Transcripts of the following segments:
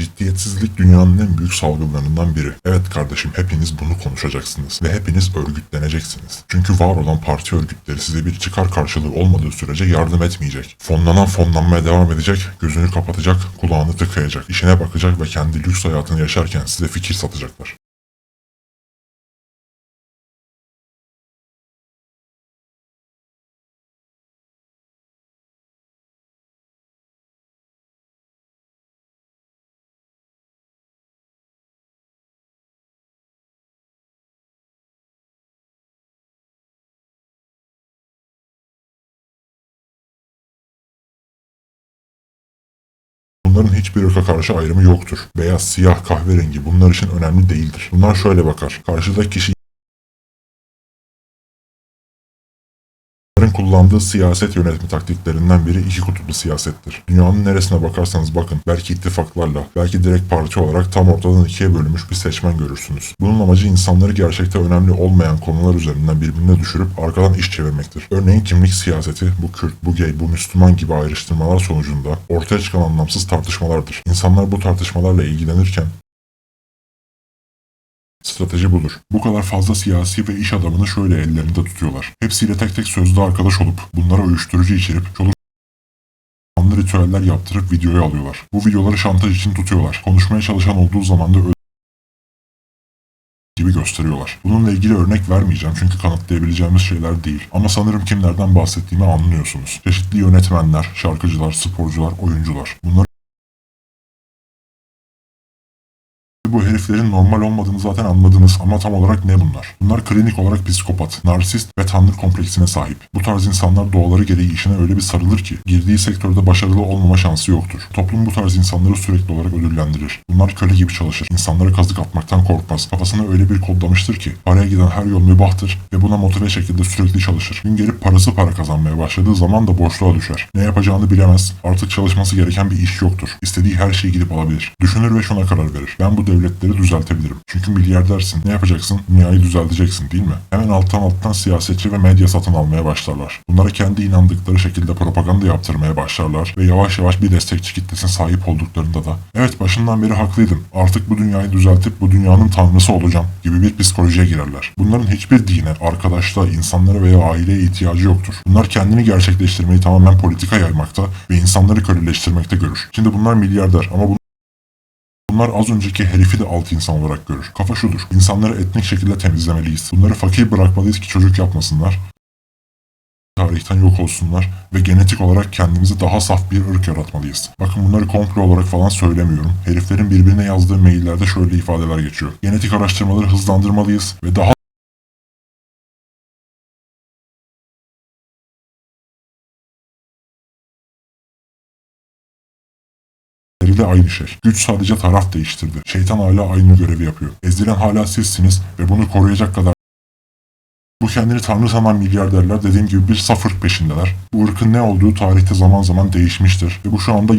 Ciddiyetsizlik dünyanın en büyük salgınlarından biri. Evet kardeşim hepiniz bunu konuşacaksınız ve hepiniz örgütleneceksiniz. Çünkü var olan parti örgütleri size bir çıkar karşılığı olmadığı sürece yardım etmeyecek. Fonlanan fonlanmaya devam edecek, gözünü kapatacak, kulağını tıkayacak, işine bakacak ve kendi lüks hayatını yaşarken size fikir satacaklar. Bunların hiçbir ırka karşı ayrımı yoktur. Beyaz, siyah, kahverengi bunlar için önemli değildir. Bunlar şöyle bakar. Karşıdaki kişi Bunların kullandığı siyaset yönetimi taktiklerinden biri iki kutuplu siyasettir. Dünyanın neresine bakarsanız bakın, belki ittifaklarla, belki direkt parti olarak tam ortadan ikiye bölünmüş bir seçmen görürsünüz. Bunun amacı insanları gerçekte önemli olmayan konular üzerinden birbirine düşürüp arkadan iş çevirmektir. Örneğin kimlik siyaseti, bu Kürt, bu gay, bu Müslüman gibi ayrıştırmalar sonucunda ortaya çıkan anlamsız tartışmalardır. İnsanlar bu tartışmalarla ilgilenirken Strateji budur. Bu kadar fazla siyasi ve iş adamını şöyle ellerinde tutuyorlar. Hepsiyle tek tek sözlü arkadaş olup bunlara uyuşturucu içirip çoluk kanlı ritüeller yaptırıp videoya alıyorlar. Bu videoları şantaj için tutuyorlar. Konuşmaya çalışan olduğu zaman da gibi gösteriyorlar. Bununla ilgili örnek vermeyeceğim çünkü kanıtlayabileceğimiz şeyler değil. Ama sanırım kimlerden bahsettiğimi anlıyorsunuz. Çeşitli yönetmenler, şarkıcılar, sporcular, oyuncular. Bu heriflerin normal olmadığını zaten anladınız ama tam olarak ne bunlar? Bunlar klinik olarak psikopat, narsist ve tanrı kompleksine sahip. Bu tarz insanlar doğaları gereği işine öyle bir sarılır ki girdiği sektörde başarılı olmama şansı yoktur. Toplum bu tarz insanları sürekli olarak ödüllendirir. Bunlar köle gibi çalışır. İnsanlara kazık atmaktan korkmaz. Kafasına öyle bir kodlamıştır ki paraya giden her yol mübahtır ve buna motive şekilde sürekli çalışır. Gün gelip parası para kazanmaya başladığı zaman da boşluğa düşer. Ne yapacağını bilemez. Artık çalışması gereken bir iş yoktur. İstediği her şeyi gidip alabilir. Düşünür ve şuna karar verir. Ben bu devletleri düzeltebilirim. Çünkü milyardersin. Ne yapacaksın? Dünyayı düzelteceksin değil mi? Hemen alttan alttan siyasetçi ve medya satın almaya başlarlar. Bunlara kendi inandıkları şekilde propaganda yaptırmaya başlarlar ve yavaş yavaş bir destekçi kitlesine sahip olduklarında da evet başından beri haklıydım. Artık bu dünyayı düzeltip bu dünyanın tanrısı olacağım gibi bir psikolojiye girerler. Bunların hiçbir dine, arkadaşlığa, insanlara veya aileye ihtiyacı yoktur. Bunlar kendini gerçekleştirmeyi tamamen politika yaymakta ve insanları köleleştirmekte görür. Şimdi bunlar milyarder ama bu Bunlar az önceki herifi de alt insan olarak görür. Kafa şudur. İnsanları etnik şekilde temizlemeliyiz. Bunları fakir bırakmalıyız ki çocuk yapmasınlar. Tarihten yok olsunlar ve genetik olarak kendimizi daha saf bir ırk yaratmalıyız. Bakın bunları komplo olarak falan söylemiyorum. Heriflerin birbirine yazdığı maillerde şöyle ifadeler geçiyor. Genetik araştırmaları hızlandırmalıyız ve daha de aynı şey. Güç sadece taraf değiştirdi. Şeytan hala aynı görevi yapıyor. Ezilen hala sizsiniz ve bunu koruyacak kadar bu kendini tanrı sanan milyarderler dediğim gibi bir saf ırk peşindeler. Bu ırkın ne olduğu tarihte zaman zaman değişmiştir ve bu şu anda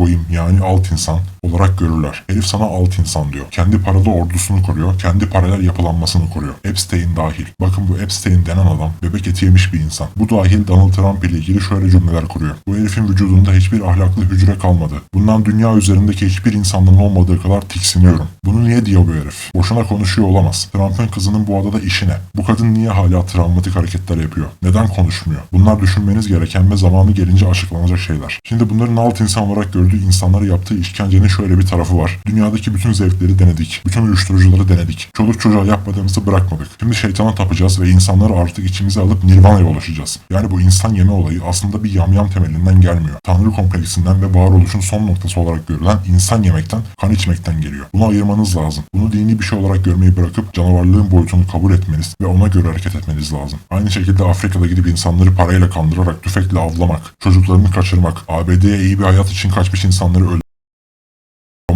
goyim yani alt insan olarak görürler. Herif sana alt insan diyor. Kendi paralı ordusunu koruyor, kendi paralel yapılanmasını koruyor. Epstein dahil. Bakın bu Epstein denen adam bebek eti yemiş bir insan. Bu dahil Donald Trump ile ilgili şöyle cümleler kuruyor. Bu herifin vücudunda hiçbir ahlaklı hücre kalmadı. Bundan dünya üzerindeki hiçbir insanın olmadığı kadar tiksiniyorum. Bunu niye diyor bu herif? Boşuna konuşuyor olamaz. Trump'ın kızının bu adada işi ne? Bu kadın niye hala travmatik hareketler yapıyor? Neden konuşmuyor? Bunlar düşünmeniz gereken ve zamanı gelince açıklanacak şeyler. Şimdi bunların alt insan olarak gördüğü insanlara yaptığı işkencenin şöyle bir tarafı var. Dünyadaki bütün zevkleri denedik. Bütün uyuşturucuları denedik. Çoluk çocuğa yapmadığımızı bırakmadık. Şimdi şeytana tapacağız ve insanları artık içimize alıp nirvana'ya ulaşacağız. Yani bu insan yeme olayı aslında bir yamyam temelinden gelmiyor. Tanrı kompleksinden ve varoluşun son noktası olarak görülen insan yemekten, kan içmekten geliyor. Bunu ayırmanız lazım. Bunu dini bir şey olarak görmeyi bırakıp canavarlığın boyutunu kabul etmeniz ve ona göre hareket etmeniz lazım. Aynı şekilde Afrika'da gidip insanları parayla kandırarak tüfekle avlamak, çocuklarını kaçırmak, ABD'ye iyi bir hayat için kaçmış insanları öldürmek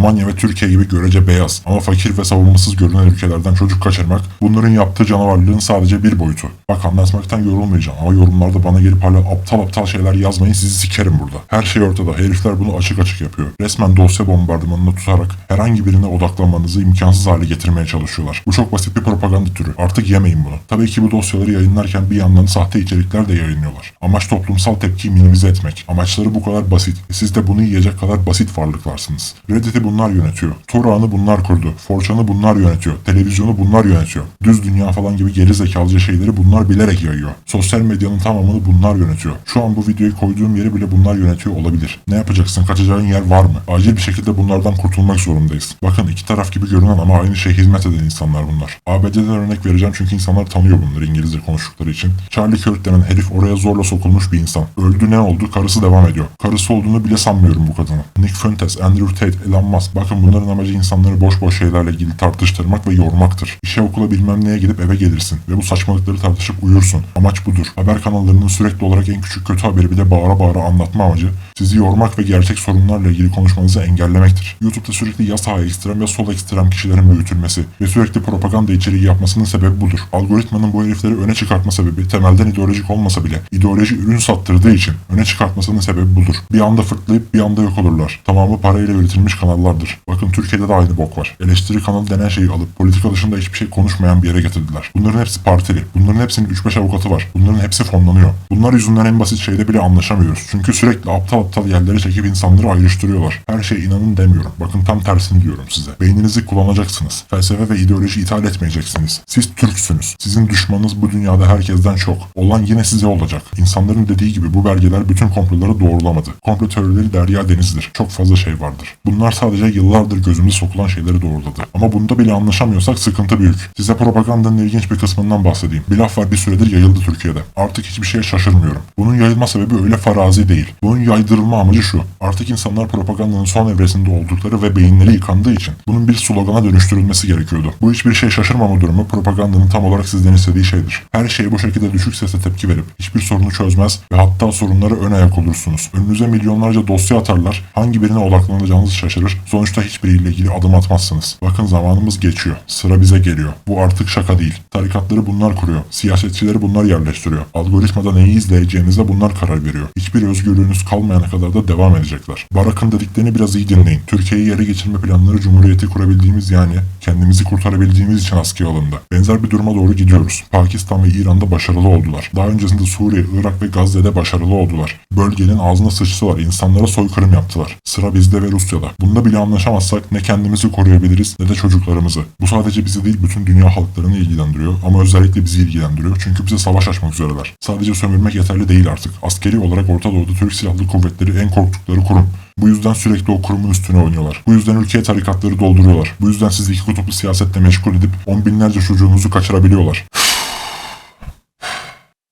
Almanya ve Türkiye gibi görece beyaz ama fakir ve savunmasız görünen ülkelerden çocuk kaçırmak bunların yaptığı canavarlığın sadece bir boyutu. Bak anlatmaktan yorulmayacağım ama yorumlarda bana gelip hala aptal aptal şeyler yazmayın sizi sikerim burada. Her şey ortada. Herifler bunu açık açık yapıyor. Resmen dosya bombardımanına tutarak herhangi birine odaklanmanızı imkansız hale getirmeye çalışıyorlar. Bu çok basit bir propaganda türü. Artık yemeyin bunu. Tabii ki bu dosyaları yayınlarken bir yandan sahte içerikler de yayınlıyorlar. Amaç toplumsal tepkiyi minimize etmek. Amaçları bu kadar basit. Siz de bunu yiyecek kadar basit varlıklarsınız. Reddit'i bunlar yönetiyor. Torağını bunlar kurdu. Forçan'ı bunlar yönetiyor. Televizyonu bunlar yönetiyor. Düz dünya falan gibi geri zekalıca şeyleri bunlar bilerek yayıyor. Sosyal medyanın tamamını bunlar yönetiyor. Şu an bu videoyu koyduğum yeri bile bunlar yönetiyor olabilir. Ne yapacaksın? Kaçacağın yer var mı? Acil bir şekilde bunlardan kurtulmak zorundayız. Bakın iki taraf gibi görünen ama aynı şeye hizmet eden insanlar bunlar. ABD'den örnek vereceğim çünkü insanlar tanıyor bunları İngilizce konuştukları için. Charlie Kirk denen herif oraya zorla sokulmuş bir insan. Öldü ne oldu? Karısı devam ediyor. Karısı olduğunu bile sanmıyorum bu kadını. Nick Fuentes, Andrew Tate, Elon Musk. Bakın bunların amacı insanları boş boş şeylerle ilgili tartıştırmak ve yormaktır. İşe okula bilmem neye gidip eve gelirsin ve bu saçmalıkları tartışıp uyursun. Amaç budur. Haber kanallarının sürekli olarak en küçük kötü haberi bile bağıra bağıra anlatma amacı sizi yormak ve gerçek sorunlarla ilgili konuşmanızı engellemektir. YouTube'da sürekli ya sağ ekstrem ya sol ekstrem kişilerin büyütülmesi ve sürekli propaganda içeriği yapmasının sebebi budur. Algoritmanın bu herifleri öne çıkartma sebebi temelden ideolojik olmasa bile ideoloji ürün sattırdığı için öne çıkartmasının sebebi budur. Bir anda fırtlayıp bir anda yok olurlar. Tamamı parayla üretilmiş kanallardır. Bakın Türkiye'de de aynı bok var. Eleştiri kanalı denen şeyi alıp politika dışında hiçbir şey konuşmayan bir yere getirdiler. Bunların hepsi partili. Bunların hepsinin 3-5 avukatı var. Bunların hepsi fonlanıyor. Bunlar yüzünden en basit şeyde bile anlaşamıyoruz. Çünkü sürekli aptal aptal yerlere çekip insanları ayrıştırıyorlar. Her şey inanın demiyorum. Bakın tam tersini diyorum size. Beyninizi kullanacaksınız. Felsefe ve ideoloji ithal etmeyeceksiniz. Siz Türksünüz. Sizin düşmanınız bu dünyada herkesten çok. Olan yine size olacak. İnsanların dediği gibi bu belgeler bütün komploları doğrulamadı. Komplo teorileri derya denizdir. Çok fazla şey vardır. Bunlar sadece yıllardır gözümüze sokulan şeyleri doğruladı. Ama bunda bile anlaşamıyorsak sıkıntı büyük. Size propagandanın ilginç bir kısmından bahsedeyim. Bir laf var bir süredir yayıldı Türkiye'de. Artık hiçbir şeye şaşırmıyorum. Bunun yayılma sebebi öyle farazi değil. Bunun yaydırılma amacı şu. Artık insanlar propagandanın son evresinde oldukları ve beyinleri yıkandığı için bunun bir slogana dönüştürülmesi gerekiyordu. Bu hiçbir şey şaşırmama durumu propagandanın tam olarak sizden istediği şeydir. Her şeye bu şekilde düşük sesle tepki verip hiçbir sorunu çözmez ve hatta sorunlara ön ayak olursunuz. Önünüze milyonlarca dosya atarlar. Hangi birine odaklanacağınızı şaşırır. Sonuçta hiçbiriyle ilgili adım atmazsınız. Bakın zamanımız geçiyor. Sıra bize geliyor. Bu artık şaka değil. Tarikatları bunlar kuruyor. Siyasetçileri bunlar yerleştiriyor. Algoritmada neyi izleyeceğinize bunlar karar veriyor. Hiçbir özgürlüğünüz kalmayana kadar da devam edecekler. Barak'ın dediklerini biraz iyi dinleyin. Türkiye'yi yere geçirme planları Cumhuriyeti kurabildiğimiz yani kendimizi kurtarabildiğimiz için askıya alındı. Benzer bir duruma doğru gidiyoruz. Pakistan ve İran'da başarılı oldular. Daha öncesinde Suriye, Irak ve Gazze'de başarılı oldular. Bölgenin ağzına sıçtılar. insanlara soykırım yaptılar. Sıra bizde ve Rusya'da. Bunda bile anlaşamazsak ne kendimizi koruyabiliriz ne de çocuklarımızı. Bu sadece bizi değil bütün dünya halklarını ilgilendiriyor ama özellikle bizi ilgilendiriyor. Çünkü bize savaş açmak üzereler. Sadece sömürmek yeterli değil artık. Askeri olarak Orta Doğu'da Türk Silahlı Kuvvetleri en korktukları kurum. Bu yüzden sürekli o kurumun üstüne oynuyorlar. Bu yüzden ülkeye tarikatları dolduruyorlar. Bu yüzden sizi iki kutuplu siyasetle meşgul edip on binlerce çocuğunuzu kaçırabiliyorlar.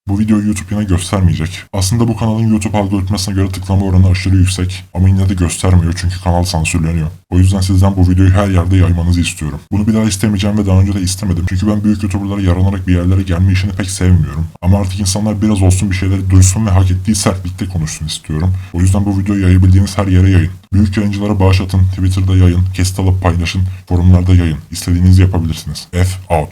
Bu videoyu YouTube yine göstermeyecek. Aslında bu kanalın YouTube algoritmasına göre tıklama oranı aşırı yüksek ama yine de göstermiyor çünkü kanal sansürleniyor. O yüzden sizden bu videoyu her yerde yaymanızı istiyorum. Bunu bir daha istemeyeceğim ve daha önce de istemedim. Çünkü ben büyük YouTuber'lara yaranarak bir yerlere gelme işini pek sevmiyorum. Ama artık insanlar biraz olsun bir şeyleri duysun ve hak ettiği sertlikte konuşsun istiyorum. O yüzden bu videoyu yayabildiğiniz her yere yayın. Büyük yayıncılara bağış atın, Twitter'da yayın, kesit alıp paylaşın, forumlarda yayın. İstediğinizi yapabilirsiniz. F out.